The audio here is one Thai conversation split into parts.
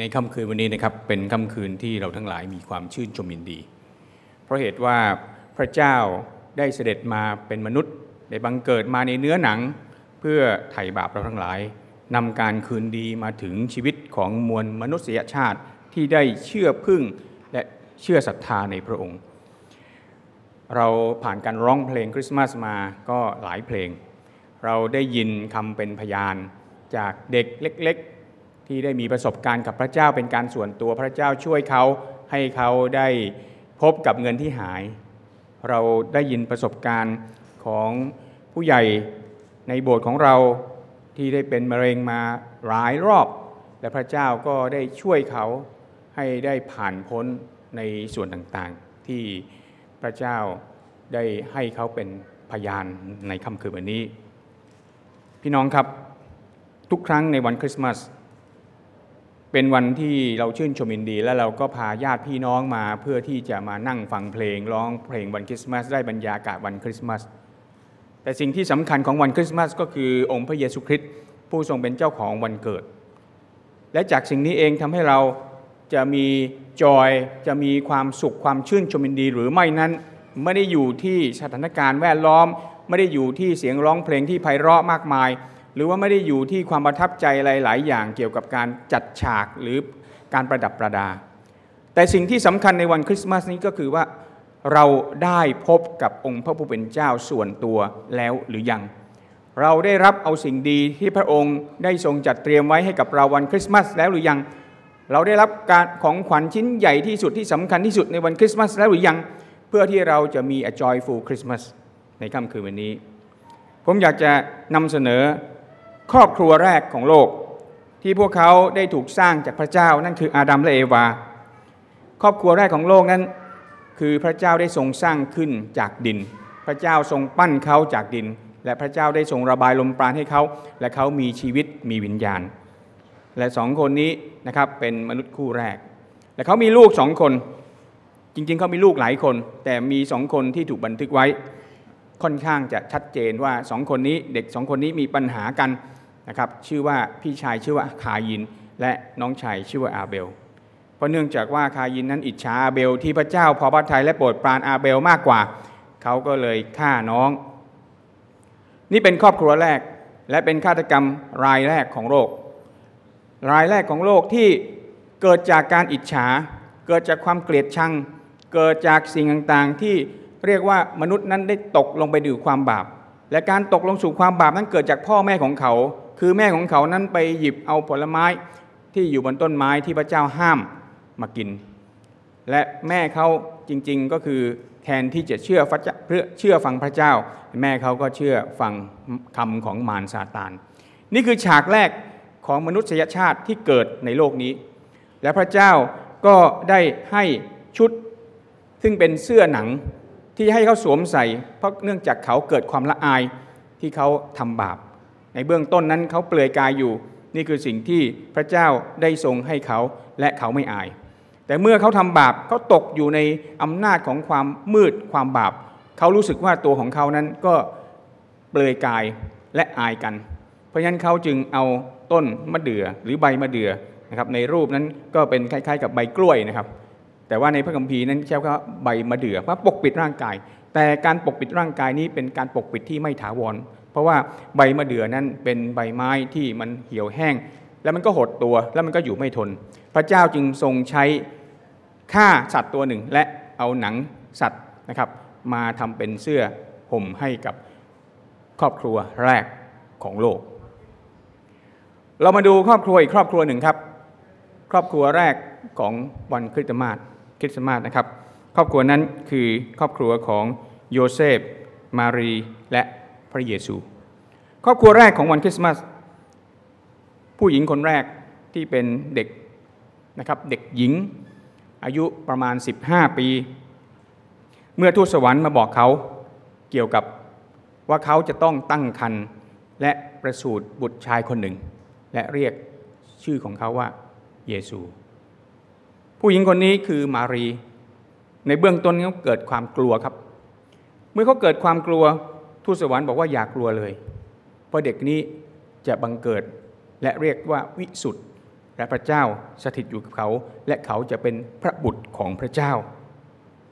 ในค่ำคืนวันนี้นะครับเป็นค่ำคืนที่เราทั้งหลายมีความชื่นชมยินดี เพราะเหตุว่าพระเจ้าได้เสด็จมาเป็นมนุษย์ได้บังเกิดมาในเนื้อหนัง เพื่อไถ่บาปเราทั้งหลายนำการคืนดีมาถึงชีวิตของมวลมนุษยชาติที่ได้เชื่อพึ่งและเชื่อศรัทธาในพระองค์ เราผ่านการร้องเพลงคริสต์มาสมาก็หลายเพลง เราได้ยินคำเป็นพยานจากเด็กเล็ก ที่ได้มีประสบการณ์กับพระเจ้าเป็นการส่วนตัวพระเจ้าช่วยเขาให้เขาได้พบกับเงินที่หาย เราได้ยินประสบการณ์ของผู้ใหญ่ในโบสถ์ของเราที่ได้เป็นมะเร็งมาหลายรอบ และพระเจ้าก็ได้ช่วยเขาให้ได้ผ่านพ้นในส่วนต่างๆ ที่พระเจ้าได้ให้เขาเป็นพยานในค่ำคืนวันนี้ พี่น้องครับทุกครั้งในวันคริสต์มาส เป็นวันที่เราชื่นชมยินดี และเราก็พาญาติพี่น้องมาเพื่อที่จะมานั่งฟังเพลงร้องเพลงวันคริสต์มาสได้บรรยากาศวันคริสต์มาสแต่สิ่งที่สำคัญของวันคริสต์มาสก็คือองค์พระเยซูคริสต์ผู้ทรงเป็นเจ้าของวันเกิด และจากสิ่งนี้เองทำให้เราจะมีจอยจะมีความสุขความชื่นชมยินดี หรือไม่นั้นไม่ได้อยู่ที่สถานการณ์แวดล้อม ไม่ได้อยู่ที่เสียงร้องเพลงที่ไพเราะมากมาย หรือว่าไม่ได้อยู่ที่ความประทับใจหลายๆอย่างเกี่ยวกับการจัดฉากหรือการประดับประดา แต่สิ่งที่สำคัญในวันคริสต์มาสนี้ก็คือว่าเราได้พบกับองค์พระผู้เป็นเจ้าส่วนตัวแล้วหรือยัง เราได้รับเอาสิ่งดีที่พระองค์ได้ทรงจัดเตรียมไว้ให้กับเราวันคริสต์มาสแล้วหรือยัง เราได้รับการของขวัญชิ้นใหญ่ที่สุดที่สำคัญที่สุดในวันคริสต์มาสแล้วหรือยัง เพื่อที่เราจะมี a joyful Christmas ในค่ำคืนวันนี้ ผมอยากจะนำเสนอ ครอบครัวแรกของโลก ที่พวกเขาได้ถูกสร้างจากพระเจ้านั่นคืออาดัมและเอวา ครอบครัวแรกของโลกนั้น คือพระเจ้าได้ทรงสร้างขึ้นจากดิน พระเจ้าทรงปั้นเขาจากดิน และพระเจ้าได้ทรงระบายลมปราณให้เขา และเขามีชีวิตมีวิญญาณ และสองคนนี้นะครับเป็นมนุษย์คู่แรก และเขามีลูกสองคนจริงๆเขามีลูกหลายคน แต่มีสองคนที่ถูกบันทึกไว้ ค่อนข้างจะชัดเจนว่าสองคนนี้เด็กสองคนนี้มีปัญหากัน นะครับชื่อว่าพี่ชายชื่อว่าคายิน และน้องชายชื่อว่าอาเบล เพราะเนื่องจากว่าคายินนั้นอิจฉาอาเบล ที่พระเจ้าพอพระทัยและโปรดปรานอาเบลมากกว่า เขาก็เลยฆ่าน้อง นี่เป็นครอบครัวแรกและเป็นฆาตกรรมรายแรกของโลก รายแรกของโลกที่เกิดจากการอิจฉา เกิดจากความเกลียดชัง เกิดจากสิ่งต่างๆ ที่เรียกว่ามนุษย์นั้นได้ตกลงไปดื่ความบาป และการตกลงสู่ความบาปนั้นเกิดจากพ่อแม่ของเขา คือแม่ของเขานั้นไปหยิบเอาผลไม้ที่อยู่บนต้นไม้ที่พระเจ้าห้ามมากิน และแม่เขาจริงๆก็คือแทนที่จะเชื่อพระเจ้าเพื่อเชื่อฟังพระเจ้า แม่เขาก็เชื่อฟังคำของมารซาตาน นี่คือฉากแรกของมนุษยชาติที่เกิดในโลกนี้ และพระเจ้าก็ได้ให้ชุดซึ่งเป็นเสื้อหนังที่ให้เขาสวมใส่ เพราะเนื่องจากเขาเกิดความละอายที่เขาทำบาป ในเบื้องต้นนั้นเขาเปลือยกายอยู่ นี่คือสิ่งที่พระเจ้าได้ทรงให้เขาและเขาไม่อาย แต่เมื่อเขาทำบาปเขาตกอยู่ในอำนาจของความมืดความบาปเขารู้สึกว่าตัวของเขานั้นก็เปลือยกายและอายกัน เพราะฉะนั้นเขาจึงเอาต้นมะเดื่อหรือใบมะเดื่อนะครับในรูปนั้นก็เป็นคล้ายๆ กับใบกล้วยนะครับ แต่ว่าในพระคัมภีร์นั้นใช้คำว่าใบมะเดื่อว่าปกปิดร่างกาย แต่การปกปิดร่างกายนี้เป็นการปกปิดที่ไม่ถาวร เพราะว่าใบมะเดื่อนั้นเป็นใบไม้ที่มันเหี่ยวแห้ง แล้วมันก็หดตัวแล้วมันก็อยู่ไม่ทน พระเจ้าจึงทรงใช้ฆ่าสัตว์ตัวหนึ่ง และเอาหนังสัตว์นะครับ มาทำเป็นเสื้อห่มให้กับครอบครัวแรกของโลก เรามาดูครอบครัวอีกครอบครัวหนึ่งครับ ครอบครัวแรกของวันคริสต์มาสคริสต์มาสนะครับ ครอบครัวนั้นคือครอบครัวของโยเซฟ มารีและ พระเยซู ครอบครัวแรกของวันคริสต์มาสผู้หญิงคนแรกที่เป็นเด็กนะครับเด็กหญิงอายุประมาณ 15 ปี เมื่อทูตสวรรค์มาบอกเขาเกี่ยวกับว่าเขาจะต้องตั้งครรภ์และประสูติบุตรชายคนหนึ่ง และเรียกชื่อของเขาว่าเยซู ผู้หญิงคนนี้คือมารี ในเบื้องต้นเขาเกิดความกลัวครับ เมื่อเขาเกิดความกลัว ทูตสวรรค์บอกว่าอย่ากกลัวเลย เพราะเด็กนี้จะบังเกิดและเรียกว่าวิสุทธ์และพระเจ้าสถิตอยู่กับเขา และเขาจะเป็นพระบุตรของพระเจ้า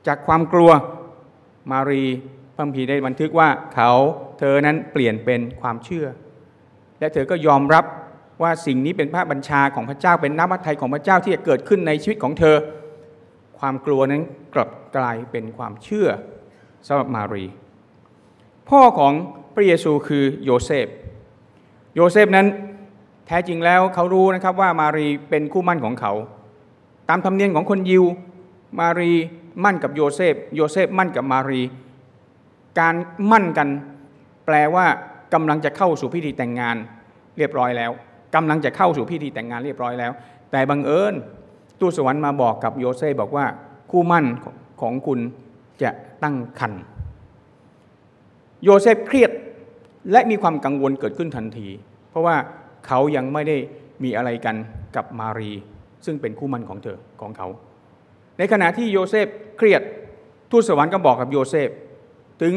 จากความกลัวมารีพระพีได้บันทึกว่าเขาเธอนั้นเปลี่ยนเป็นความเชื่อ และเธอก็ยอมรับว่าสิ่งนี้เป็นพระบัญชาของพระเจ้าเป็นน้ำพระทัยของพระเจ้าที่จะเกิดขึ้นในชีวิตของเธอ ความกลัวนั้นกลับกลายเป็นความเชื่อสำหรับมารี พ่อของพระเยซูคือโยเซฟ โยเซฟนั้นแท้จริงแล้วเขารู้นะครับว่ามารีเป็นคู่มั่นของเขา ตามธรรมเนียมของคนยิว มารีมั่นกับโยเซฟ โยเซฟมั่นกับมารี การมั่นกันแปลว่ากำลังจะเข้าสู่พิธีแต่งงานเรียบร้อยแล้วกำลังจะเข้าสู่พิธีแต่งงานเรียบร้อยแล้ว แต่บังเอิญตู้สวรรค์มาบอกกับโยเซฟบอกว่าคู่มั่นของคุณจะตั้งครรภ์ โยเซฟเครียดและมีความกังวลเกิดขึ้นทันที เพราะว่าเขายังไม่ได้มีอะไรกันกับมารี ซึ่งเป็นคู่มั่นของเธอของเขา ในขณะที่โยเซฟเครียดทูตสวรรค์ก็บอกกับโยเซฟถึง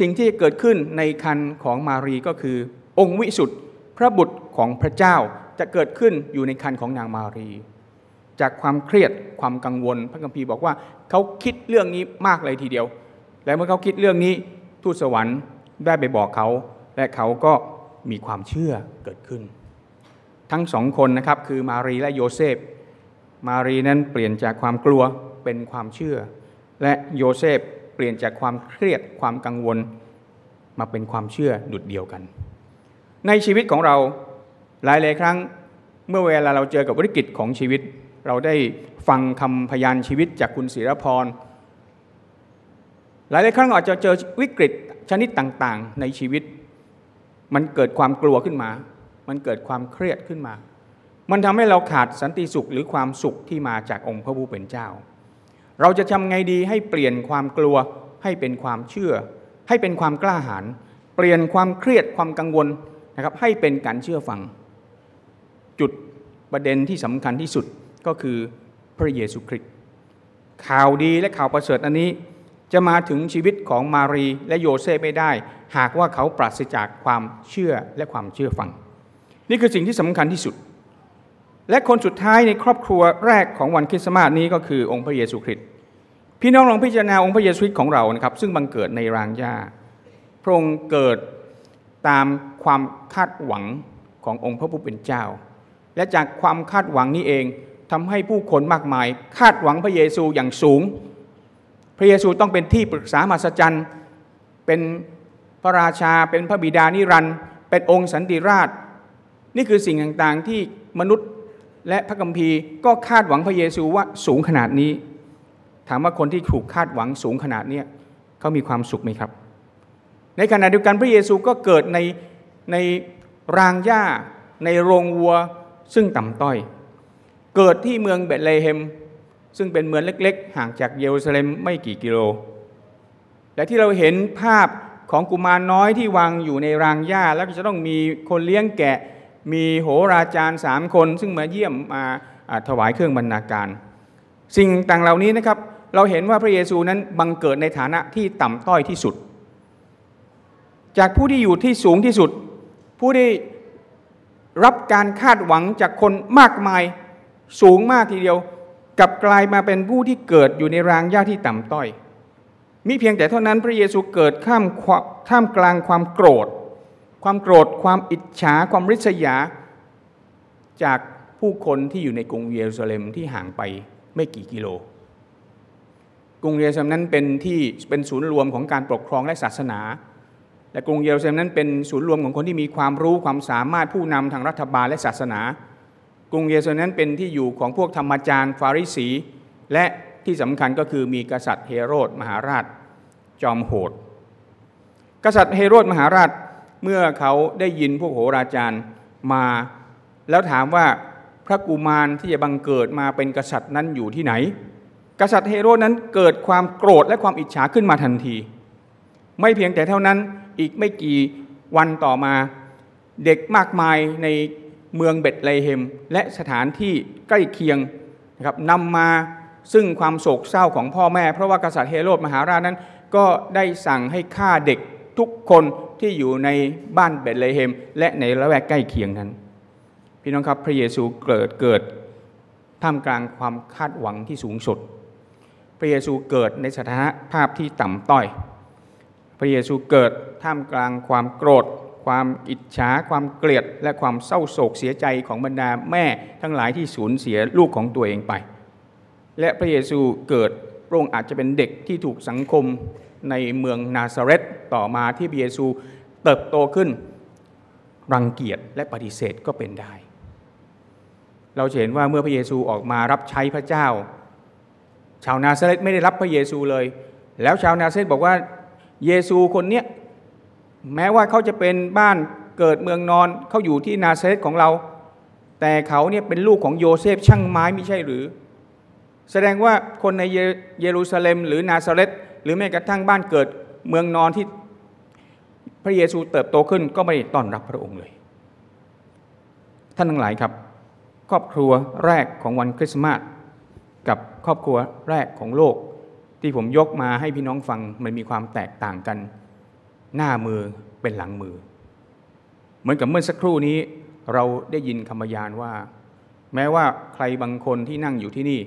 สิ่งที่เกิดขึ้นในคันของมารีก็คือ องค์วิสุทธ์พระบุตรของพระเจ้าจะเกิดขึ้นอยู่ในคันของนางมารี จากความเครียดความกังวลพระคัมภีร์บอกว่าเขาคิดเรื่องนี้มากเลยทีเดียว และเมื่อเขาคิดเรื่องนี้ ทูตสวรรค์ได้ไปบอกเขา และเขาก็มีความเชื่อเกิดขึ้น ทั้งสองคนนะครับคือมารีและโยเซฟ มารีนั้นเปลี่ยนจากความกลัวเป็นความเชื่อ และโยเซฟเปลี่ยนจากความเครียดความกังวล มาเป็นความเชื่อดุดเดียวกัน ในชีวิตของเราหลายหลายครั้งเมื่อเวลาเราเจอกับวิกฤตของชีวิต เราได้ฟังคำพยานชีวิตจากคุณศิรพร หลายหลายครั้งอาจจะเจอวิกฤตชนิดต่างๆ ในชีวิต มันเกิดความกลัวขึ้นมา มันเกิดความเครียดขึ้นมา มันทำให้เราขาดสันติสุขหรือความสุขที่มาจากองค์พระผู้เป็นเจ้า เราจะทำไงดีให้เปลี่ยนความกลัวให้เป็นความเชื่อ ให้เป็นความกล้าหาญเปลี่ยนความเครียดความกังวลนะครับให้เป็นการเชื่อฟัง จุดประเด็นที่สำคัญที่สุดก็คือพระเยซูคริสต์ข่าวดีและข่าวประเสริฐอันนี้ จะมาถึงชีวิตของมารีและโยเซฟไม่ได้ หากว่าเขาปราศจากความเชื่อและความเชื่อฟัง นี่คือสิ่งที่สำคัญที่สุด และคนสุดท้ายในครอบครัวแรกของวันคริสต์มาสนี้ก็คือองค์พระเยซูคริสต์พี่น้องลองพิจารณาองค์พระเยซูคริสต์ของเรานะครับ ซึ่งบังเกิดในรางหญ้าพระองค์เกิดตามความคาดหวังขององค์พระผู้เป็นเจ้า และจากความคาดหวังนี้เองทำให้ผู้คนมากมาย คาดหวังพระเยซูอย่างสูง พระเยซูต้องเป็นที่ปรึกษามหัศจรรย์เป็นพระราชาเป็นพระบิดานิรันด์เป็นองค์สันติราช นี่คือสิ่งต่างๆที่มนุษย์และพระกัมภีร์ก็คาดหวังพระเยซูว่าสูงขนาดนี้ ถามว่าคนที่ถูกคาดหวังสูงขนาดนี้เขามีความสุขไหมครับ ในขณะเดียวกันพระเยซูก็เกิดในในรางหญ้าในโรงวัวซึ่งต่ำต้อย เกิดที่เมืองเบตเลเฮม ซึ่งเป็นเมืองเล็กๆ ห่างจากเยรูซาเล็มไม่กี่กิโล และที่เราเห็นภาพของกุมารน้อยที่วางอยู่ในรางหญ้า แล้วก็จะต้องมีคนเลี้ยงแกะ มีโหราจารย์สามคน ซึ่งมาเยี่ยมมาถวายเครื่องบรรณาการ สิ่งต่างเหล่านี้นะครับ เราเห็นว่าพระเยซูนั้นบังเกิดในฐานะที่ต่ำต้อยที่สุด จากผู้ที่อยู่ที่สูงที่สุด ผู้ที่รับการคาดหวังจากคนมากมายสูงมากทีเดียว กับกลายมาเป็นผู้ที่เกิดอยู่ในรางหญ้าที่ต่ำต้อย มิเพียงแต่เท่านั้นพระเยซูเกิดข้ามท่ามกลางความโกรธ ความโกรธ ความอิจฉา ความริษยา จากผู้คนที่อยู่ในกรุงเยรูซาเล็มที่ห่างไปไม่กี่กิโล กรุงเยรูซาเล็มนั้นเป็นที่เป็นศูนย์รวมของการปกครองและศาสนา และกรุงเยรูซาเล็มนั้นเป็นศูนย์รวมของคนที่มีความรู้ความสามารถผู้นำทางรัฐบาลและศาสนา กรุงเยรูซาเล็มนั้นเป็นที่อยู่ของพวกธรรมจารย์ฟาริสี และที่สำคัญก็คือมีกษัตริย์เฮโรดมหาราชจอมโหด กษัตริย์เฮโรดมหาราชเมื่อเขาได้ยินพวกโหราจารย์มา แล้วถามว่าพระกุมารที่จะบังเกิดมาเป็นกษัตริย์นั้นอยู่ที่ไหน กษัตริย์เฮโรดนั้นเกิดความโกรธและความอิจฉาขึ้นมาทันที ไม่เพียงแต่เท่านั้นอีกไม่กี่วันต่อมาเด็กมากมายใน เมืองเบตเลเฮม และสถานที่ใกล้เคียงนะครับนำมาซึ่งความโศกเศร้าของพ่อแม่ เพราะว่ากษัตริย์เฮโรดมหาราชนั้น ก็ได้สั่งให้ฆ่าเด็กทุกคนที่อยู่ในบ้านเบตเลเฮม และในละแวกใกล้เคียงนั้น พี่น้องครับพระเยซูเกิดเกิดท่ามกลางความคาดหวังที่สูงสุด พระเยซูเกิดในสถานภาพที่ต่ำต้อย พระเยซูเกิดท่ามกลางความโกรธ ความอิจฉาความเกลียด และความเศร้าโศกเสียใจของบรรดาแม่ทั้งหลายที่สูญเสียลูกของตัวเองไป และพระเยซูเกิดพระองค์อาจจะเป็นเด็กที่ถูกสังคมในเมืองนาซาเรตต่อมาที่พระเยซูเติบโตขึ้น รังเกียจและปฏิเสธก็เป็นได้ เราเห็นว่าเมื่อพระเยซูออกมารับใช้พระเจ้า ชาวนาซาเรตไม่ได้รับพระเยซูเลย แล้วชาวนาซาเรตบอกว่าเยซูคนเนี้ย แม้ว่าเขาจะเป็นบ้านเกิดเมืองนอนเขาอยู่ที่นาซาเรตของเรา แต่เขาเนี่ยเป็นลูกของโยเซฟช่างไม้ไม่ใช่หรือ แสดงว่าคนในเยรูซาเล็ม หรือนาซาเรตหรือแม้กระทั่งบ้านเกิดเมืองนอนที่พระเยซูเติบโตขึ้นก็ไม่ได้ต้อนรับพระองค์เลย ท่านทั้งหลายครับ ครอบครัวแรกของวันคริสต์มาสกับครอบครัวแรกของโลก ที่ผมยกมาให้พี่น้องฟังมันมีความแตกต่างกัน หน้ามือเป็นหลังมือ เหมือนกับเมื่อสักครู่นี้เราได้ยินคำพยานว่า แม้ว่าใครบางคนที่นั่งอยู่ที่นี่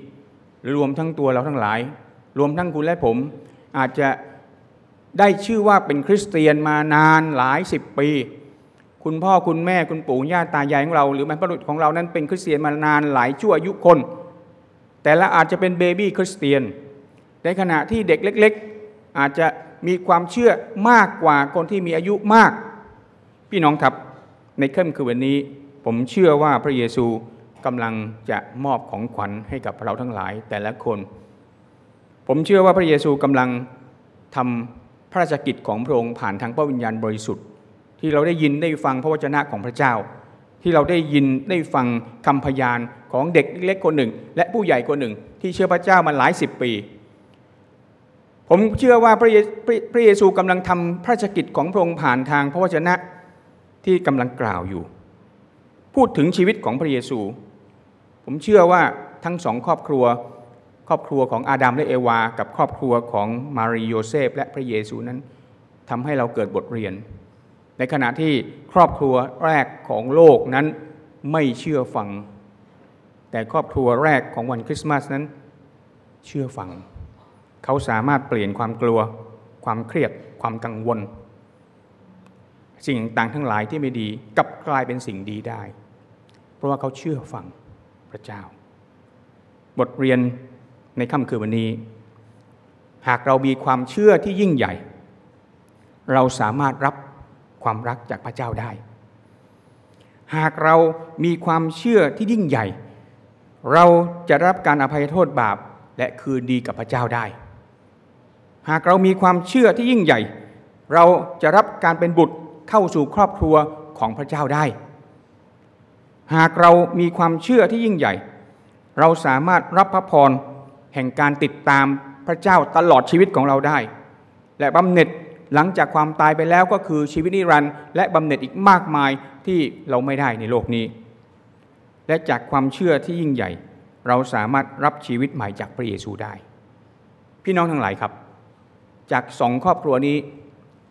รวมทั้งตัวเราทั้งหลาย รวมทั้งคุณและผม อาจจะได้ชื่อว่าเป็นคริสเตียนมานานหลายสิบปี คุณพ่อคุณแม่คุณปู่ย่าตายายของเรา หรือบรรพบุรุษของเรานั้นเป็นคริสเตียนมานานหลายชั่วอายุคน แต่ละอาจจะเป็นเบบี้คริสเตียนในขณะที่เด็กเล็ก ๆ อาจจะ ความเชื่อมากกว่าคนที่มีอายุมาก พี่น้องครับในค่ำคืนวันนี้ ผมเชื่อว่าพระเยซูกำลังจะมอบของขวัญให้กับเราทั้งหลายแต่ละคน ผมเชื่อว่าพระเยซูกำลังทำพระราชกิจของพระองค์ผ่านทางพระวิญญาณบริสุทธิ์ ที่เราได้ยินได้ฟังพระวจนะของพระเจ้า ที่เราได้ยินได้ฟังคำพยานของเด็กเล็กคนหนึ่ง และผู้ใหญ่คนหนึ่ง ที่เชื่อพระเจ้ามาหลายสิบปี ผมเชื่อว่าพระเยพระเยซูกำลังทำพระราชกิจของพระองค์ผ่านทางพระวจนะที่กำลังกล่าวอยู่ พูดถึงชีวิตของพระเยซู ผมเชื่อว่าทั้งสองครอบครัว ครอบครัวของอาดัมและเอวา กับครอบครัวของมารีโยเซฟ และพระเยซูนั้นทำให้เราเกิดบทเรียน ในขณะที่ครอบครัวแรกของโลกนั้นไม่เชื่อฟัง แต่ครอบครัวแรกของวันคริสต์มาสนั้น เชื่อฟัง เขาสามารถเปลี่ยนความกลัว ความเครียด ความกังวล สิ่งต่างทั้งหลายที่ไม่ดีกลับกลายเป็นสิ่งดีได้ เพราะว่าเขาเชื่อฟังพระเจ้า บทเรียนในค่ำคืนวันนี้ หากเรามีความเชื่อที่ยิ่งใหญ่ เราสามารถรับความรักจากพระเจ้าได้ หากเรามีความเชื่อที่ยิ่งใหญ่ เราจะรับการอภัยโทษบาปและคืนดีกับพระเจ้าได้ หากเรามีความเชื่อที่ยิ่งใหญ่ เราจะรับการเป็นบุตรเข้าสู่ครอบครัวของพระเจ้าได้ หากเรามีความเชื่อที่ยิ่งใหญ่ เราสามารถรับพระพรแห่งการติดตามพระเจ้าตลอดชีวิตของเราได้ และบำเหน็จหลังจากความตายไปแล้วก็คือชีวิตนิรันดร์และบำเหน็จอีกมากมายที่เราไม่ได้ในโลกนี้ และจากความเชื่อที่ยิ่งใหญ่ เราสามารถรับชีวิตใหม่จากพระเยซูได้ พี่น้องทั้งหลายครับ จากสองครอบครัวนี้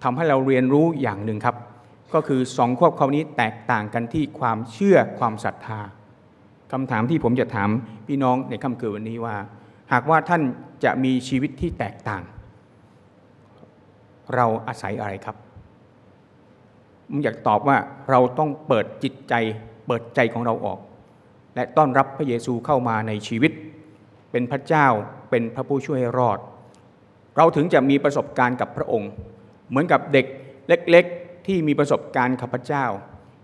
ทำให้เราเรียนรู้อย่างหนึ่งครับ ก็คือสองครอบครัวนี้แตกต่างกันที่ความเชื่อความศรัทธาคำถามที่ผมจะถามพี่น้องในค่ำคืนวันนี้ว่า หากว่าท่านจะมีชีวิตที่แตกต่าง เราอาศัยอะไรครับผมอยากตอบว่าเราต้องเปิดจิตใจเปิดใจของเราออก และต้อนรับพระเยซูเข้ามาในชีวิต เป็นพระเจ้าเป็นพระผู้ช่วยรอด เราถึงจะมีประสบการณ์กับพระองค์ เหมือนกับเด็กเล็กๆ ที่มีประสบการณ์กับพระเจ้า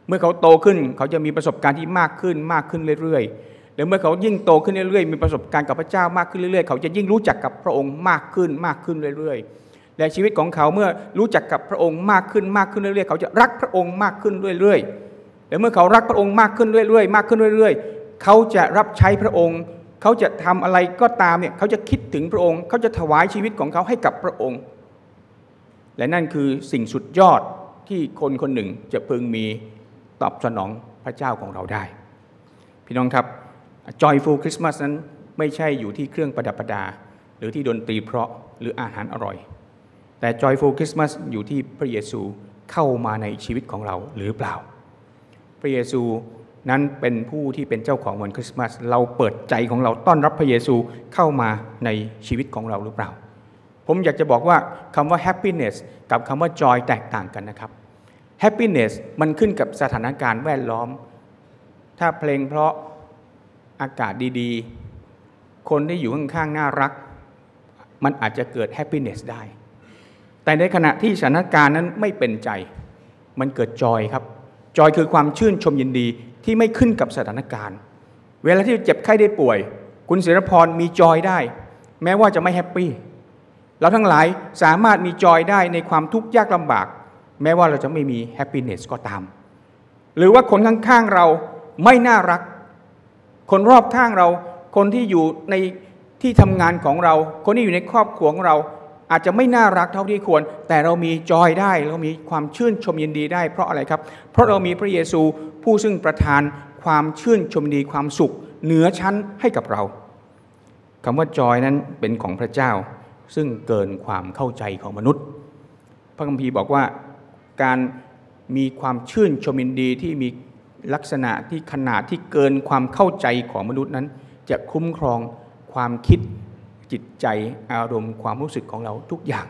เมื่อเขาโตขึ้นเขาจะมีประสบการณ์ที่มากขึ้นมากขึ้นเรื่อยๆและเมื่อเขายิ่งโตขึ้นเรื่อยๆ มีประสบการณ์กับพระเจ้ามากขึ้นเรื่อยๆ เขาจะยิ่งรู้จักกับพระองค์มากขึ้นมากขึ้นเรื่อยๆ และชีวิตของเขาเมื่อรู้จักกับพระองค์มากขึ้นมากขึ้นเรื่อยๆ เขาจะรักพระองค์มากขึ้นเรื่อยๆ และเมื่อเขารักพระองค์มากขึ้นเรื่อยๆ มากขึ้นเรื่อย ๆ เขาจะรับใช้พระองค์ เขาจะทำอะไรก็ตามเนี่ยเขาจะคิดถึงพระองค์ เขาจะถวายชีวิตของเขาให้กับพระองค์ และนั่นคือสิ่งสุดยอดที่คนคนหนึ่งจะพึงมีตอบสนองพระเจ้าของเราได้ พี่น้องครับ Joyful Christmas นั้นไม่ใช่อยู่ที่เครื่องประดับประดา หรือที่ดนตรีเพราะหรืออาหารอร่อย แต่ Joyful Christmas อยู่ที่พระเยซูเข้ามาในชีวิตของเราหรือเปล่า พระเยซู นั้นเป็นผู้ที่เป็นเจ้าของวันคริสต์มาส เราเปิดใจของเราต้อนรับพระเยซูเข้ามาในชีวิตของเราหรือเปล่า ผมอยากจะบอกว่าคำว่า happiness กับคำว่า joy แตกต่างกันนะครับ happiness มันขึ้นกับสถานการณ์แวดล้อม ถ้าเพลงเพราะอากาศดีๆ คนที่อยู่ข้างๆน่ารัก มันอาจจะเกิด happiness ได้ แต่ในขณะที่สถานการณ์นั้นไม่เป็นใจ มันเกิดจอยครับจอยคือความชื่นชมยินดี ที่ไม่ขึ้นกับสถานการณ์ เวลาที่เจ็บไข้ได้ป่วย คุณศิรพรมีจอยได้ แม้ว่าจะไม่แฮปปี้เราทั้งหลายสามารถมีจอยได้ในความทุกข์ยากลำบาก แม้ว่าเราจะไม่มีแฮปปี้เนสก็ตาม หรือว่าคนข้างๆเราไม่น่ารัก คนรอบข้างเรา คนที่อยู่ในที่ทำงานของเรา คนที่อยู่ในครอบครัวของเราอาจจะไม่น่ารักเท่าที่ควร แต่เรามีจอยได้ เรามีความชื่นชมยินดีได้ เพราะอะไรครับ เพราะเรามีพระเยซู ผู้ซึ่งประทานความชื่นชมินดีความสุข เหนือชั้นให้กับเราคำว่าจอยนั้นเป็นของพระเจ้า ซึ่งเกินความเข้าใจของมนุษย์ พระคัมภีร์บอกว่าการมีความชื่นชมยินดีที่มีลักษณะที่ขนาดที่เกินความเข้าใจของมนุษย์นั้น จะคุ้มครองความคิดจิตใจอารมณ์ความรู้สึกของเราทุกอย่าง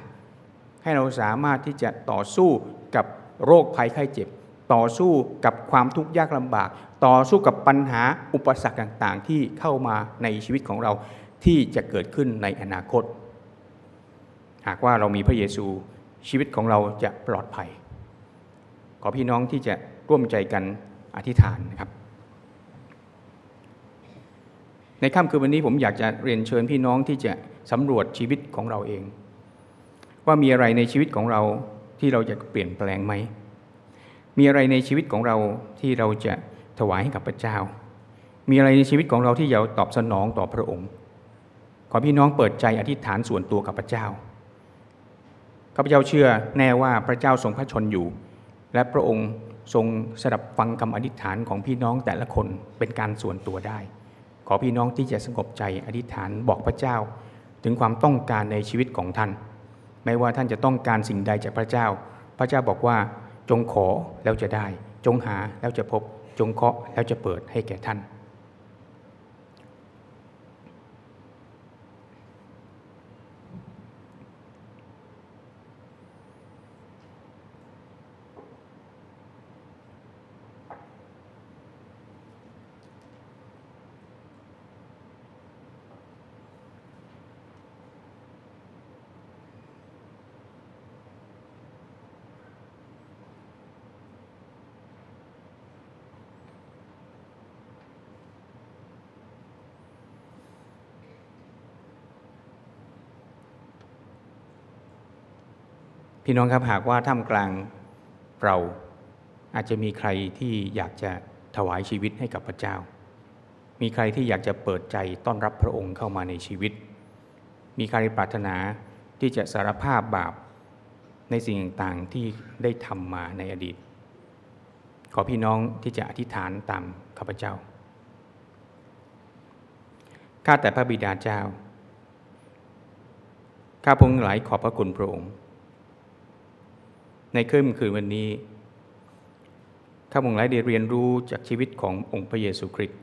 ให้เราสามารถที่จะต่อสู้กับโรคภัยไข้เจ็บ ต่อสู้กับความทุกข์ยากลำบาก ต่อสู้กับปัญหาอุปสรรคต่างๆ ที่เข้ามาในชีวิตของเราที่จะเกิดขึ้นในอนาคต หากว่าเรามีพระเยซูชีวิตของเราจะปลอดภัย ขอพี่น้องที่จะร่วมใจกันอธิษฐานนะครับ ในค่ำคืนวันนี้ผมอยากจะเรียนเชิญพี่น้องที่จะสำรวจชีวิตของเราเอง ว่ามีอะไรในชีวิตของเราที่เราจะเปลี่ยนแปลงไหม มีอะไรในชีวิตของเราที่เราจะถวายให้กับพระเจ้า มีอะไรในชีวิตของเราที่เราตอบสนองต่อพระองค์ ขอพี่น้องเปิดใจอธิษฐานส่วนตัวกับพระเจ้าข้าพเจ้าเชื่อแน่ว่าพระเจ้าทรงพระชนอยู่ และพระองค์ทรงสดับฟังคำอธิษฐานของพี่น้องแต่ละคนเป็นการส่วนตัวได้ ขอพี่น้องที่จะสงบใจอธิษฐานบอกพระเจ้า ถึงความต้องการในชีวิตของท่าน ไม่ว่าท่านจะต้องการสิ่งใดจากพระเจ้า พระเจ้าบอกว่า จงขอแล้วจะได้ จงหาแล้วจะพบ จงเคาะแล้วจะเปิดให้แก่ท่าน พี่น้องครับหากว่าท่ามกลางเราอาจจะมีใครที่อยากจะถวายชีวิตให้กับพระเจ้า มีใครที่อยากจะเปิดใจต้อนรับพระองค์เข้ามาในชีวิต มีใครปรารถนาที่จะสารภาพบาปในสิ่งต่างๆที่ได้ทำมาในอดีต ขอพี่น้องที่จะอธิษฐานตามข้าพเจ้า ข้าแต่พระบิดาเจ้า ข้าพงหลายขอบพระคุณพระองค์ ในคืนคืนวันนี้ข้าพงหลายได้เรียนรู้จากชีวิตขององค์พระเยซูคริสต์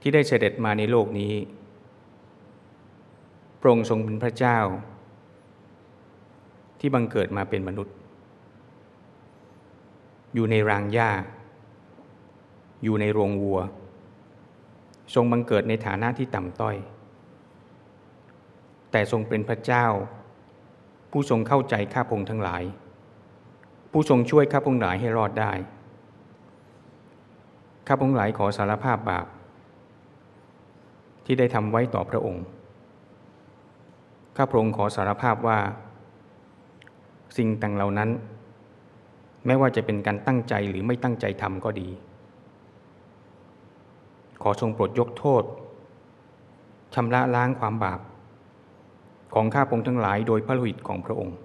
ที่ได้เสด็จมาในโลกนี้พระองค์ทรงเป็นพระเจ้า ที่บังเกิดมาเป็นมนุษย์ อยู่ในรางหญ้า อยู่ในโรงวัว ทรงบังเกิดในฐานะที่ต่ำต้อย แต่ทรงเป็นพระเจ้า ผู้ทรงเข้าใจข้าพงทั้งหลาย ผู้ทรงช่วยข้าพงหลายให้รอดได้ ข้าพงหลายขอสารภาพบาป ที่ได้ทำไว้ต่อพระองค์ ข้าพระองค์ขอสารภาพว่า สิ่งต่างเหล่านั้นแม้ว่าจะเป็นการตั้งใจหรือไม่ตั้งใจทำก็ดี ขอทรงโปรดยกโทษชำระล้างความบาป ของข้าพงทั้งหลายโดยพระโลหิตของพระองค์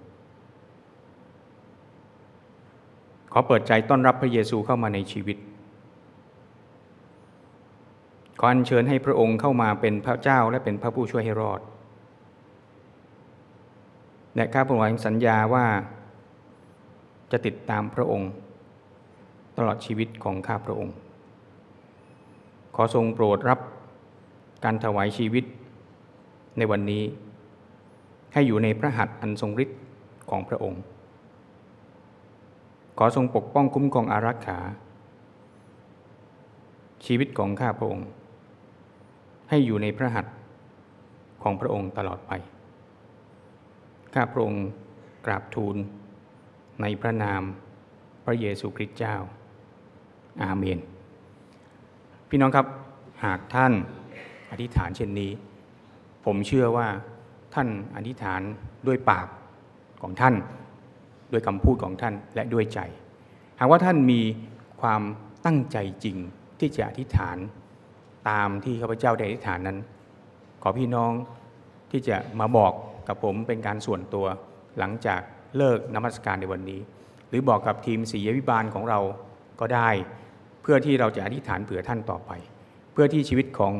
ขอเปิดใจต้อนรับพระเยซูเข้ามาในชีวิต ขออัญเชิญให้พระองค์เข้ามาเป็นพระเจ้าและเป็นพระผู้ช่วยให้รอด และข้าพระองสัญญาว่าจะติดตามพระองค์ ตลอดชีวิตของข้าพระองค์ ขอทรงโปรดรับการถวายชีวิตในวันนี้ ให้อยู่ในพระหัตถ์อันทรงฤทธิ์ของพระองค์ ขอทรงปกป้องคุ้มครองอารักขา ชีวิตของข้าพระองค์ ให้อยู่ในพระหัตถ์ของพระองค์ตลอดไป ข้าพระองค์กราบทูลในพระนามพระเยซูคริสต์เจ้า อาเมน พี่น้องครับหากท่านอธิษฐานเช่นนี้ ผมเชื่อว่า ท่านอธิษฐานด้วยปากของท่าน ด้วยคำพูดของท่านและด้วยใจ หากว่าท่านมีความตั้งใจจริงที่จะอธิษฐานตามที่ข้าพเจ้าได้อธิษฐานนั้น ขอพี่น้องที่จะมาบอกกับผมเป็นการส่วนตัวหลังจากเลิกนมัสการในวันนี้ หรือบอกกับทีมศิยวิบาลของเราก็ได้ เพื่อที่เราจะอธิษฐานเผื่อท่านต่อไป เพื่อที่ชีวิตของ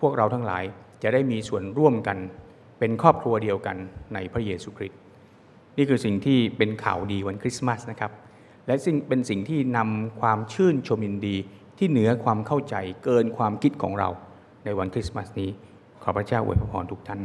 พวกเราทั้งหลายจะได้มีส่วนร่วมกัน เป็นครอบครัวเดียวกันในพระเยซูคริสต์นี่คือสิ่งที่เป็นข่าวดีวันคริสต์มาสนะครับ และสิ่งเป็นสิ่งที่นำความชื่นชมยินดีที่เหนือความเข้าใจเกินความคิดของเราในวันคริสต์มาสนี้ ขอพระเจ้าอวยพรทุกท่าน